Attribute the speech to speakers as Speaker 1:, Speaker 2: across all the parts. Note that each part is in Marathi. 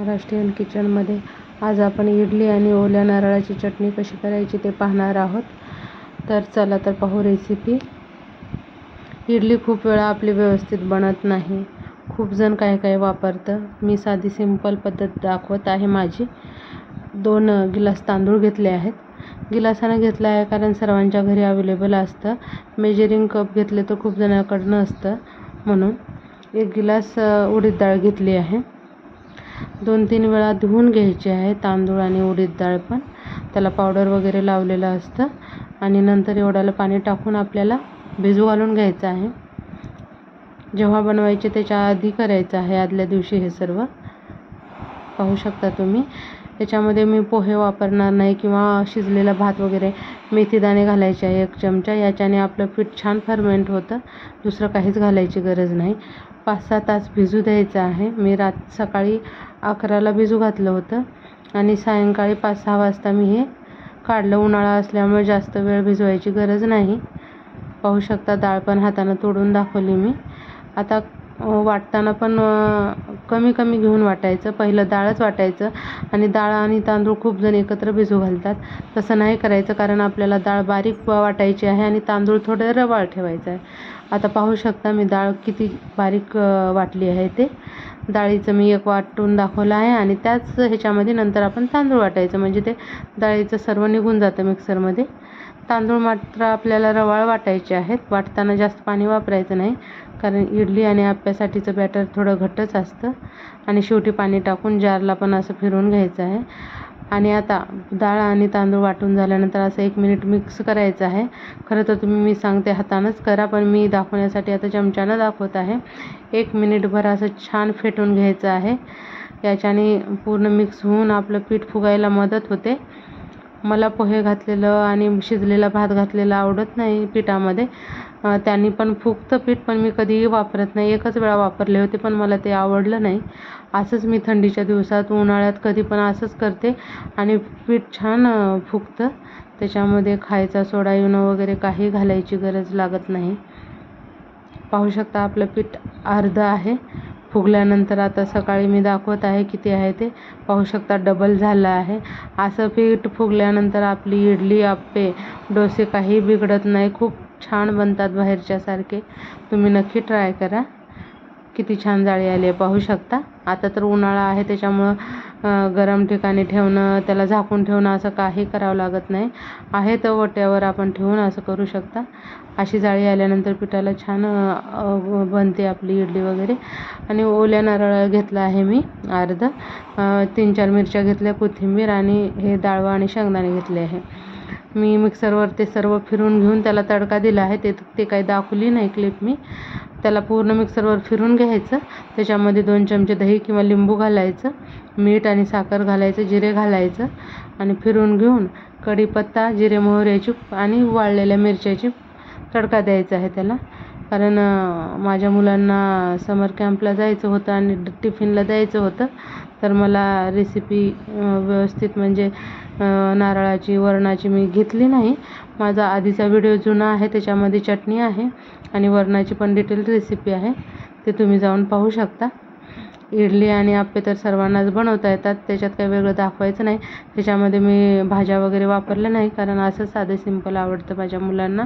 Speaker 1: महाराष्ट्रीयन किचनमध्ये आज आपण इडली आणि ओल्या नारळाची चटणी कशी करायची ते पाहणार आहोत. तर चला तर पाहू रेसिपी इडली खूप वेळा आपली व्यवस्थित बनत नाही. खूप जण काय काय वापरतं. मी साधी सिंपल पद्धत दाखवत आहे माझी. दोन गिलास तांदूळ घेतले आहेत. गिलासानं घेतलं आहे कारण सर्वांच्या घरी अवेलेबल असतं. मेजरिंग कप घेतले तर खूप जणांकडनं असतं म्हणून. एक गिलास उडीद डाळ घेतली आहे. दोन तीन वेळा धुवून घ्यायचे आहे तांदूळ आणि उडीद डाळ पण. त्याला पावडर वगैरे लावलेलं असतं. आणि नंतर एवढ्याला पाणी टाकून आपल्याला भिजू घालून घ्यायचं आहे. जेव्हा बनवायचे त्याच्या आधी करायचं आहे आदल्या दिवशी हे सर्व. पाहू शकता तुम्ही. त्याच्यामध्ये मी पोहे वापरणार नाही किंवा शिजलेला भात वगैरे मेथीदाणे घालायचे आहे एक चमचा. याच्याने आपलं पीठ छान फर्मेंट होतं. दुसरं काहीच घालायची गरज नाही. पाच सहा तास भिजू द्यायचं आहे. मी रात सकाळी अकराला भिजू घातलं होतं आणि सायंकाळी पाच सहा वाजता मी हे काढलं. उन्हाळा असल्यामुळे जास्त वेळ भिजवायची गरज नाही. पाहू शकता डाळ पण हातानं तोडून दाखवली मी. आता वाटताना पण कमी कमी घेऊन वाटायचं. पहिलं डाळच वाटायचं आणि डाळ आणि तांदूळ खूप जण एकत्र भिजू घालतात. तसं नाही करायचं कारण आपल्याला डाळ बारीक वाटायची आहे आणि तांदूळ थोडं रवाळ ठेवायचं आहे. आता पाहू शकता मी डाळ किती बारीक वाटली आहे ते. डाळीचं मी एक वाटून दाखवलं आहे आणि त्याच ह्याच्यामध्ये नंतर आपण तांदूळ वाटायचं. म्हणजे ते डाळीचं सर्व निघून जातं मिक्सरमध्ये. तांदूळ मात्र आपल्याला रवाळ वाटायचे आहेत. वाटताना जास्त पाणी वापरायचं नाही. कारण इडली आणि आप्यासाठीचं बॅटर थोडं घट्टच असतं. आणि शेवटी पाणी टाकून जारला पण असं फिरवून घ्यायचं आहे. आणि आता डाळ आणि तांदूळ वाटून झाल्यानंतर असं एक मिनिट मिक्स करायचं आहे. खरं तर तुम्ही मी सांगते हातानंच करा पण मी दाखवण्यासाठी आता चमच्यानं दाखवत आहे. एक मिनिटभर असं छान फेटून घ्यायचं आहे. याच्याने पूर्ण मिक्स होऊन आपलं पीठ फुगायला मदत होते. मला पोहे घातलेलं आणि शिजलेला भात घातलेला आवडत नाही पिठामध्ये. त्यांनी पण फुगतं पीठ पण मी कधीही वापरत नाही. एकच वेळा वापरले होते पण मला ते आवडलं नाही. असंच मी थंडीच्या दिवसात उन्हाळ्यात कधी पण असंच करते. आणि पीठ छान फुगतं त्याच्यामध्ये खायचा सोडा इनो वगैरे काही घालायची गरज लागत नाही. पाहू शकता आपलं पीठ अर्धं आहे. फुगल्यानंतर आता सकाळी मी दाखवत आहे किती आहे ते. पाहू शकता डबल झालं आहे. असं पीठ फुगल्यानंतर आपली इडली आप्पे डोसे काही बिघडत नाही. खूप छान बनतात बाहेरच्यासारखे तुम्ही नक्की ट्राय करा. किती छान जाळी आली आहे पाहू शकता. आता तर उन्हाळा आहे त्याच्यामुळं गरम ठिकाणी ठेवणं त्याला झाकून ठेवणं असं काही करावं लागत नाही. आहे तर ओट्यावर आपण ठेवून असं करू शकता. अशी जाळी आल्यानंतर पिठाला छान बनते आपली इडली वगैरे. आणि ओल्या नारळ घेतला आहे मी अर्ध. तीन चार मिरच्या घेतल्या कोथिंबीर आणि हे डाळवा आणि शेंगदाणे घेतले आहे. मी मिक्सरवर ते सर्व फिरून घेऊन त्याला तडका दिला आहे. ते ते काही दाखवली नाही क्लिप मी. त्याला पूर्ण मिक्सरवर फिरून घ्यायचं. त्याच्यामध्ये दोन चमचे दही किंवा लिंबू घालायचं मीठ आणि साखर घालायचं जिरे घालायचं आणि फिरून घेऊन कढीपत्ता जिरे मोहऱ्याची आणि वाळलेल्या मिरच्याची तडका द्यायचा आहे त्याला. कारण माझ्या मुलांना समर कॅम्पला जायचं होतं आणि टिफिनला द्यायचं होतं. तर मला रेसिपी व्यवस्थित म्हणजे नारळाची वरणाची मी घेतली नाही. माझा आधीचा व्हिडिओ जुना आहे त्याच्यामध्ये चटणी आहे आणि वरणाची पण डिटेल रेसिपी आहे. ते तुम्ही जाऊन पाहू शकता. इडली आणि आप्पे तर सर्वांनाच बनवता येतात. त्याच्यात काही वेगळं दाखवायचं नाही. त्याच्यामध्ये मी भाज्या वगैरे वापरल्या नाही. कारण असं साधं सिंपल आवडतं माझ्या मुलांना.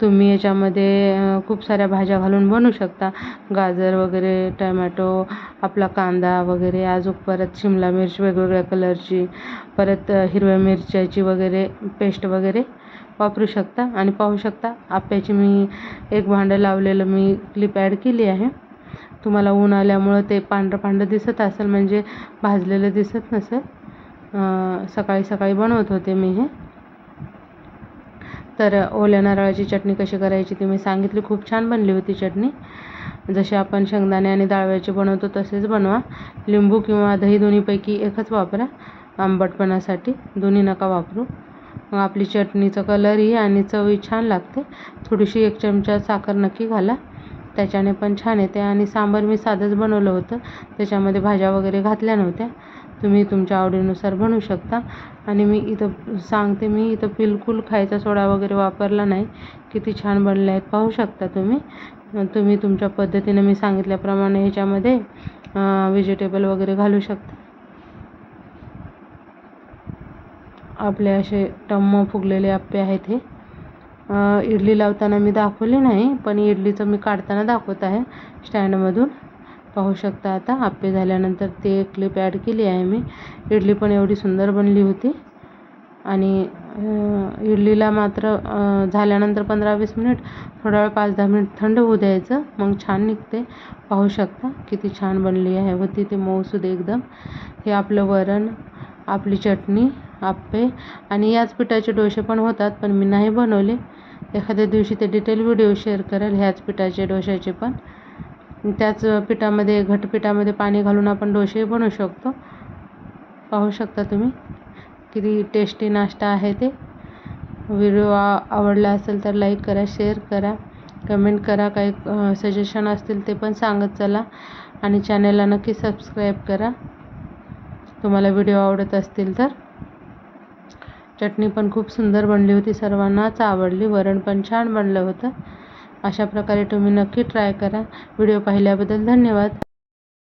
Speaker 1: तुम्ही याच्यामध्ये खूप साऱ्या भाज्या घालून बनवू शकता. गाजर वगैरे टमॅटो आपला कांदा वगैरे. अजून परत शिमला मिर्च वेगवेगळ्या कलरची. परत हिरव्या मिरच्याची वगैरे पेस्ट वगैरे वापरू शकता. आणि पाहू शकता आप्याची मी एक भांडं लावलेलं मी क्लिप ॲड केली आहे. तुम्हाला ऊन आल्यामुळं ते पांढरं पांढरं दिसत असेल म्हणजे भाजलेलं दिसत नसेल. सकाळी सकाळी बनवत होते मी हे. तर ओल्या नारळाची चटणी कशी करायची ती मी सांगितली. खूप छान बनली होती चटणी. जशी आपण शेंगदाणे आणि डाळव्याची बनवतो तसेच बनवा. लिंबू किंवा दही दोन्हीपैकी एकच वापरा. आंबटपणासाठी दोन्ही नका वापरू. मग आपली चटणीचं कलरही आणि चवही छान लागते. थोडीशी एक चमचा साखर नक्की घाला. त्याच्याने पण छान येते. आणि सांबार मी साधंच बनवलं होतं. त्याच्यामध्ये भाज्या वगैरे घातल्या नव्हत्या. तुम्ही तुमच्या आवडीनुसार बनवू शकता. आणि मी इथं सांगते मी इथं बिलकुल खायचा सोडा वगैरे वापरला नाही. किती छान बनले आहेत. पाहू शकता तुम्ही. तुम्ही तुमच्या पद्धतीने मी सांगितल्याप्रमाणे ह्याच्यामध्ये व्हेजिटेबल वगैरे घालू शकता. आपले असे टम्म फुगलेले आप्पे आहेत हे. इडली लावताना मी दाखवली नाही पण इडलीचं मी काढताना दाखवत आहे स्टँडमधून. पाहू शकता आता आप्पे झाल्यानंतर ते एक क्लिप ॲड केली आहे मी. इडली पण एवढी सुंदर बनली होती. आणि इडलीला मात्र झाल्यानंतर पंधरा वीस मिनिट थोडा वेळ पाच दहा मिनिट थंड होऊ द्यायचं मग छान निघते. पाहू शकता किती छान बनली आहे होती ती मऊसूद एकदम. हे आपलं वरण आपली चटणी आप्पे आणि याच पिठाचे डोसे पण होतात पण मी नाही बनवले. एखाद्या दिवशी ते डिटेल व्हिडिओ शेअर करेल ह्याच पिठाचे डोशाचे पण. त्याच पिठामध्ये घटपिठामध्ये पाणी घालून आपण डोसेही बनवू शकतो. पाहू शकता तुम्ही किती टेस्टी नाश्ता आहे ते. व्हिडिओ आवडला असेल तर लाईक करा शेअर करा कमेंट करा काही सजेशन असतील ते पण सांगत चला. आणि चॅनलला नक्की सबस्क्राईब करा. तुम्हाला व्हिडिओ आवडत असतील तर. चटणी पण खूप सुंदर बनली होती. सर्वांनाच आवडली. वरण पण छान बनलं होतं. अशा प्रकारे तुम्ही नक्की ट्राय करा. व्हिडिओ पाहिल्याबद्दल धन्यवाद.